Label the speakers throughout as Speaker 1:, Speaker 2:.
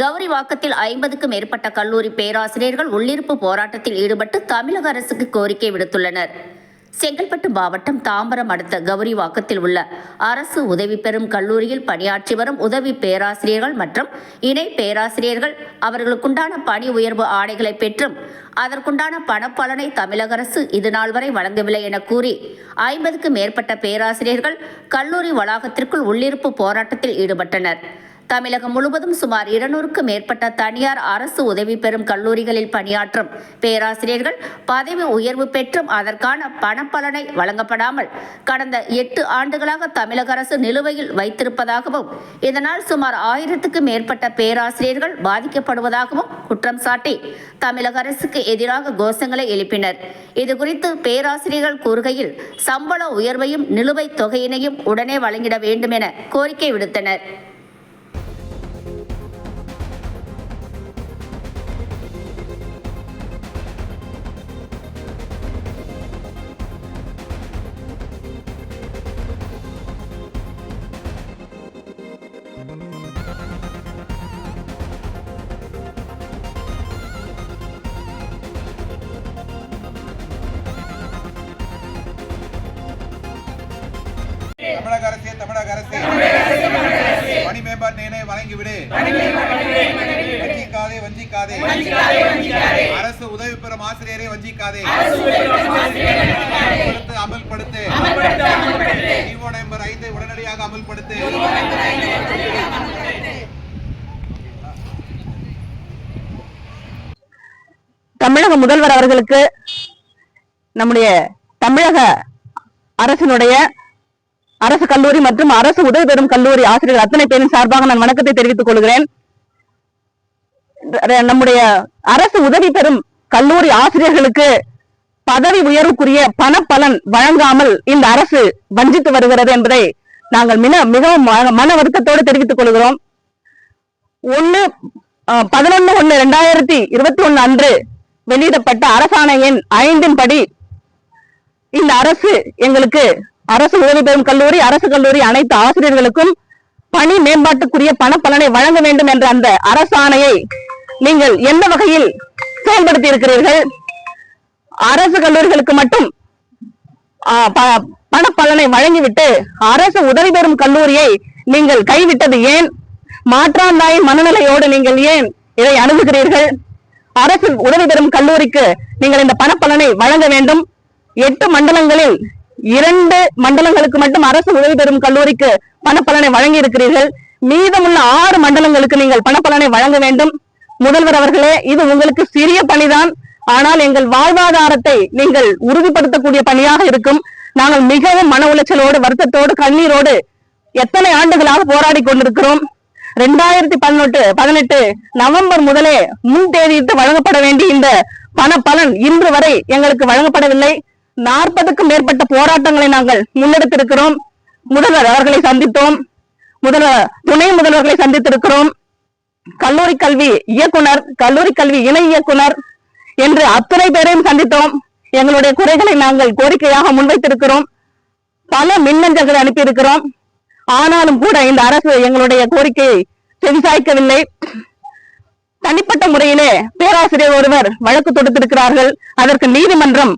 Speaker 1: கௌரிவாக்கத்தில் ஐம்பதுக்கும் மேற்பட்ட கல்லூரி பேராசிரியர்கள் உள்ளிருப்பு போராட்டத்தில் ஈடுபட்டு தமிழக அரசுக்கு கோரிக்கை விடுத்துள்ளனர். செங்கல்பட்டு மாவட்டம் தாம்பரம் அடுத்த கௌரிவாக்கத்தில் உள்ள அரசு உதவி பெறும் கல்லூரியில் பணியாற்றி வரும் உதவி பேராசிரியர்கள் மற்றும் இணை பேராசிரியர்கள் அவர்களுக்குண்டான பணி உயர்வு ஆணைகளை பெற்றும் அதற்குண்டான பணப்பலனை தமிழக அரசு இதுநாள் வரை வழங்கவில்லை என கூறி ஐம்பதுக்கும் மேற்பட்ட பேராசிரியர்கள் கல்லூரி வளாகத்திற்குள் உள்ளிருப்பு போராட்டத்தில் ஈடுபட்டனர். தமிழகம் முழுவதும் சுமார் இருநூறுக்கும் மேற்பட்ட தனியார் அரசு உதவி பெறும் கல்லூரிகளில் பணியாற்றும் பேராசிரியர்கள் பதவி உயர்வு பெற்றும் அதற்கான பணப்பலனை வழங்கப்படாமல் கடந்த எட்டு ஆண்டுகளாக தமிழக அரசு நிலுவையில் வைத்திருப்பதாகவும் இதனால் சுமார் ஆயிரத்துக்கும் மேற்பட்ட பேராசிரியர்கள் பாதிக்கப்படுவதாகவும் குற்றம் சாட்டி தமிழக அரசுக்கு எதிராக கோஷங்களை எழுப்பினர். இதுகுறித்து பேராசிரியர்கள் கூறுகையில் சம்பள உயர்வையும் நிலுவைத் தொகையினையும் உடனே வழங்கிட வேண்டும் என கோரிக்கை விடுத்தனர்.
Speaker 2: தமிழக அரசே தமிழக அரசே. பணி மேம்பாட்டு இணை வழங்கிவிடு வஞ்சிக்காதே வஞ்சிக்காதே. அரசு உதவி பெறும் ஆசிரியரை வஞ்சிக்காதே. அமல்படுத்து, அமல்படுத்து. நம்பர் ஐந்தை உடனடியாக அமல்படுத்து.
Speaker 3: தமிழக முதல்வர் அவர்களுக்கு நம்முடைய தமிழக அரசினுடைய அரசு கல்லூரி மற்றும் அரசு உதவி பெறும் கல்லூரி ஆசிரியர்கள் அத்தனை பேரின் சார்பாக நான் வணக்கத்தை தெரிவித்துக் கொள்கிறேன். நம்முடைய அரசு உதவி பெறும் கல்லூரி ஆசிரியர்களுக்கு பதவி உயர்வுக்குரிய பணப்பலன் வழங்காமல் இந்த அரசு வஞ்சித்து வருகிறது என்பதை நாங்கள் மிக மிகவும் மன- மன வருத்தத்தோடு தெரிவித்துக் கொள்கிறோம். ஒன்னு பதினொன்னு ஒன்னு ரெண்டாயிரத்தி இருபத்தி ஒன்னு அன்று வெளியிடப்பட்ட அரசாணை எண் ஐந்தின் படி இந்த அரசு எங்களுக்கு அரசு உதவி பெறும் கல்லூரி அரசு கல்லூரி அனைத்து ஆசிரியர்களுக்கும் பணி மேம்பாட்டுக்குரிய பணப்பலனை வழங்க வேண்டும் என்ற அந்த அரசாணையை நீங்கள் எந்த வகையில் செயல்படுத்தி இருக்கிறீர்கள் அரசு கல்லூரிகளுக்கு மட்டும் பணப்பலனை வழங்கிவிட்டு அரசு உதவி பெறும் கல்லூரியை நீங்கள் கைவிட்டது ஏன்? மாற்றாந்தாயின் மனநிலையோடு நீங்கள் ஏன் இதை அணுகுகிறீர்கள்? அரசு உதவி பெறும் கல்லூரிக்கு நீங்கள் இந்த பணப்பலனை வழங்க வேண்டும். எட்டு மண்டலங்களில் இரண்டு மண்டலங்களுக்கு மட்டும் அரசு உதவி பெறும் கல்லூரிக்கு பணப்பலனை வழங்கி இருக்கிறீர்கள் மீதமுள்ள ஆறு மண்டலங்களுக்கு நீங்கள் பணப்பலனை வழங்க வேண்டும். முதல்வர் அவர்களே இது உங்களுக்கு சிறிய பணிதான். ஆனால் எங்கள் வாழ்வாதாரத்தை நீங்கள் உறுதிப்படுத்தக்கூடிய பணியாக இருக்கும். நாங்கள் மிகவும் மன உளைச்சலோடு வருத்தத்தோடு கண்ணீரோடு எத்தனை ஆண்டுகளாக போராடி கொண்டிருக்கிறோம். ரெண்டாயிரத்தி பதினெட்டு பதினெட்டு நவம்பர் முதலே முன் தேதியிட்டு வழங்கப்பட வேண்டிய இந்த பண பலன் இன்று வரை எங்களுக்கு வழங்கப்படவில்லை. நாற்பதுக்கும் மேற்பட்ட போராட்டங்களை நாங்கள் முன்னெடுத்திருக்கிறோம். முதல்வர் அவர்களை சந்தித்தோம். முதல்வர் துணை முதல்வர்களை சந்தித்திருக்கிறோம். கல்லூரி கல்வி இயக்குனர் கல்லூரி கல்வி இணை இயக்குனர் என்று அத்தனை பேரையும் சந்தித்தோம். எங்களுடைய குறைகளை நாங்கள் கோரிக்கையாக முன்வைத்திருக்கிறோம். பல மின்னஞ்சல்களை அனுப்பியிருக்கிறோம். ஆனாலும் கூட இந்த அரசு எங்களுடைய கோரிக்கையை செவிசாய்க்கவில்லை. தனிப்பட்ட முறையிலே பேராசிரியர் ஒருவர் வழக்கு தொடுத்திருக்கிறார்கள். அதற்கு நீதிமன்றம்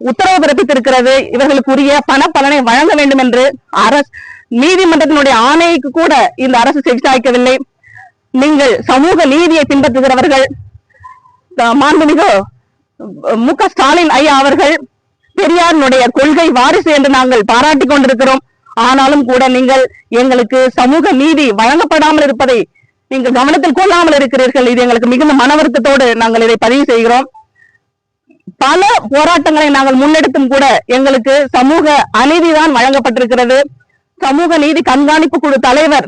Speaker 3: உத்தரவு பிறப்பித்திருக்கிறது. இவர்களுக்கு உரிய பண பலனை வழங்க வேண்டும் என்று அரசு நீதிமன்றத்தினுடைய ஆணைக்கு கூட இந்த அரசு செவிசாய்க்கவில்லை நீங்கள் சமூக நீதியை பின்பற்றுகிறவர்கள் மாண்புமிகு மு க ஸ்டாலின் ஐயா அவர்கள் பெரியாரினுடைய கொள்கை வாரிசு என்று நாங்கள் பாராட்டிக் கொண்டிருக்கிறோம். ஆனாலும் கூட நீங்கள் எங்களுக்கு சமூக நீதி வழங்கப்படாமல் இருப்பதை நீங்கள் கவனத்தில் கொள்ளாமல் இருக்கிறீர்கள். இது எங்களுக்கு மிகுந்த மன வருத்தத்தோடு நாங்கள் இதை பதிவு செய்கிறோம். பல போராட்டங்களை நாங்கள் முன்னெடுத்தும் கூட எங்களுக்கு சமூக அநீதிதான் வழங்கப்பட்டிருக்கிறது. சமூக நீதி கண்காணிப்பு குழு தலைவர்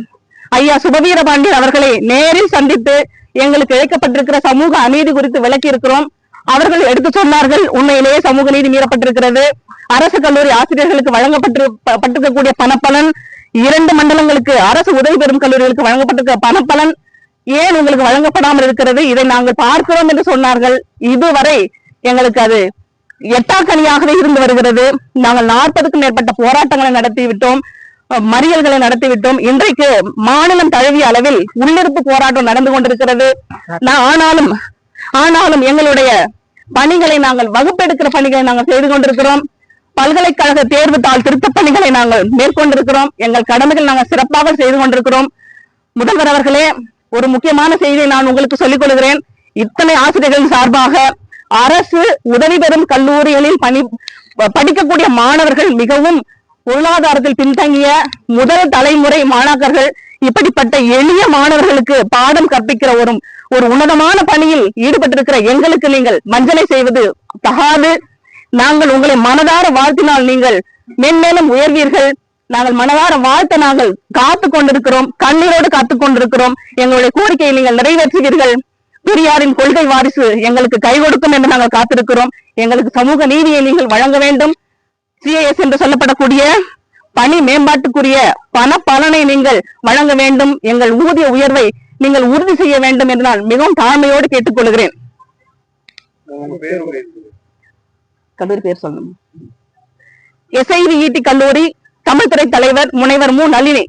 Speaker 3: ஐயா சுபவீரபாண்டியன் அவர்களை நேரில் சந்தித்து எங்களுக்கு இழைக்கப்பட்டிருக்கிற சமூக அநீதி குறித்து விளக்கி இருக்கிறோம் அவர்கள் எடுத்து சொன்னார்கள் உண்மையிலேயே சமூக நீதி மீறப்பட்டிருக்கிறது. அரசு கல்லூரி ஆசிரியர்களுக்கு வழங்கப்பட்டிருக்கக்கூடிய ப- பட்டிருக்கக்கூடிய பணப்பலன் இரண்டு மண்டலங்களுக்கு அரசு உதவி பெறும் கல்லூரிகளுக்கு வழங்கப்பட்டிருக்க பணப்பலன் ஏன் உங்களுக்கு வழங்கப்படாமல் இருக்கிறது? இதை நாங்கள் பார்க்கிறோம் என்று சொன்னார்கள். இதுவரை எங்களுக்கு அது எட்டாக்கனியாகவே இருந்து வருகிறது. நாங்கள் நாற்பதுக்கும் மேற்பட்ட போராட்டங்களை நடத்திவிட்டோம். மறியல்களை நடத்திவிட்டோம். இன்றைக்கு மாநிலம் தழுவிய அளவில் உள்ளிருப்பு போராட்டம் நடந்து கொண்டிருக்கிறது. ஆனாலும் ஆனாலும் எங்களுடைய பணிகளை நாங்கள் வகுப்பெடுக்கிற பணிகளை நாங்கள் செய்து கொண்டிருக்கிறோம். பல்கலைக்கழக தேர்வு தாள் திருத்த பணிகளை நாங்கள் மேற்கொண்டிருக்கிறோம். எங்கள் கடமைகள் நாங்கள் சிறப்பாக செய்து கொண்டிருக்கிறோம். முதல்வர் அவர்களே ஒரு முக்கியமான செய்தியை நான் உங்களுக்கு சொல்லிக் கொள்கிறேன். இத்தனை ஆசிரியர்கள் சார்பாக அரசு உதவி பெறும் கல்லூரிகளில் பணி படிக்கக்கூடிய மாணவர்கள் மிகவும் பொருளாதாரத்தில் பின்தங்கிய முதல் தலைமுறை மாணாக்கர்கள் இப்படிப்பட்ட எளிய மாணவர்களுக்கு பாடம் கற்பிக்கிற ஒரு ஒரு உன்னதமான பணியில் ஈடுபட்டிருக்கிற எங்களுக்கு நீங்கள் மஞ்சளை செய்வது தகாது. நாங்கள் உங்களை மனதார வாழ்த்தினால் நீங்கள் மென்மேலும் உயர்வீர்கள். நாங்கள் மனதார வாழ்த்த நாங்கள் காத்து கொண்டிருக்கிறோம் கண்ணீரோடு காத்து கொண்டிருக்கிறோம் எங்களுடைய கோரிக்கையை நீங்கள் நிறைவேற்றுவீர்கள். பெரியாரின் கொள்கை வாரிசு எங்களுக்கு கை கொடுக்கும் என்று நாங்கள் காத்திருக்கிறோம். எங்களுக்கு சமூக நீதியை நீங்கள் வழங்க வேண்டும். சிஏஎஸ் என்று சொல்லப்படக்கூடிய பணி மேம்பாட்டுக்குரிய பண பலனை நீங்கள் வழங்க வேண்டும். எங்கள் ஊதிய உயர்வை நீங்கள் உறுதி செய்ய வேண்டும் என்று நான் மிகவும் தாழ்மையோடு கேட்டுக்கொள்கிறேன். கல்லூரி பேர் சொல்லணும் எஸ்ஐவிஇடி கல்லூரி தமிழ்துறை தலைவர் முனைவர் மு. நளினி.